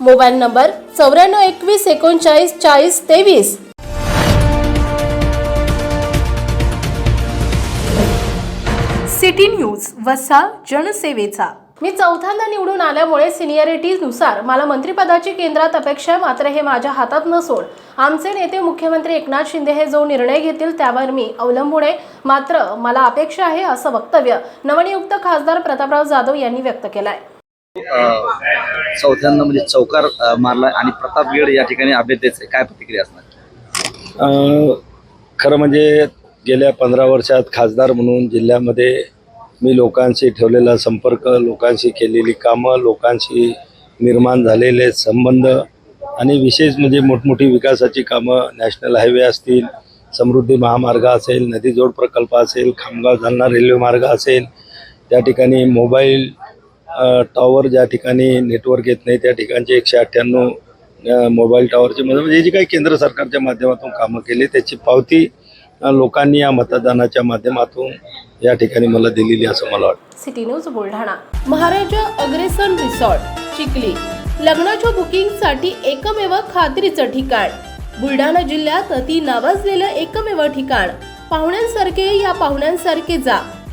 Mobile number चौऱ्याण्णव एकवीस एकोणचाळीस चाळीस तेवीस. सिटी न्यूज वसा जनसेवेचा. मी चौथ्यांदा निवडून आल्यामुळे सिनियरिटीनुसार मला मंत्रिपदाची केंद्रात अपेक्षा आहे मात्र हे माझ्या हातात नसून आमचे नेते मुख्यमंत्री एकनाथ शिंदे हे जो निर्णय घेतील त्यावर मी अवलंबून आहे. मात्र मला अपेक्षा आहे असं वक्तव्य नवनियुक्त खासदार प्रतापराव जाधव यांनी व्यक्त केलं आहे चौथ्यांदा म्हणजे चौकार मारला आणि प्रतापगड या ठिकाणी अभ्यर्थीचे काय प्रतिक्रिया असणार? खरं म्हणजे गेल्या पंधरा वर्षात खासदार म्हणून जिल्ह्यामध्ये मी लोकांशी ठेवलेला संपर्क लोकांशी केलेली कामं लोकांशी निर्माण झालेले संबंध आणि विशेष म्हणजे मोठमोठी विकासाची कामं नॅशनल हायवे असतील समृद्धी महामार्ग असेल नदीजोड प्रकल्प असेल खामगाव जालना रेल्वे मार्ग असेल त्या ठिकाणी मोबाईल टॉवर ज्या ठिकाणी नेटवर्क येत नाही त्या ठिकाणचे एकशे अठ्ठ्याण्णव मोबाईल टॉवरचे म्हणजे, म्हणजे जी काही केंद्र सरकारच्या माध्यमातून कामं केली त्याची पावती लोकांनी या मतदानाच्या माध्यमातून या ठिकाणी मला दिलेली असं मला वाटतं. City news Buldhana. Maharaja Agrasen resort Chikhli. लग्नाच्या बुकिंगसाठी एकमेव खात्रीचं ठिकाण. बुलढाणा जिल्ह्यात अति नावाजलेलं एकमेव ठिकाण. पाहुण्यांसारखे या पाहुण्यांसारखे जा.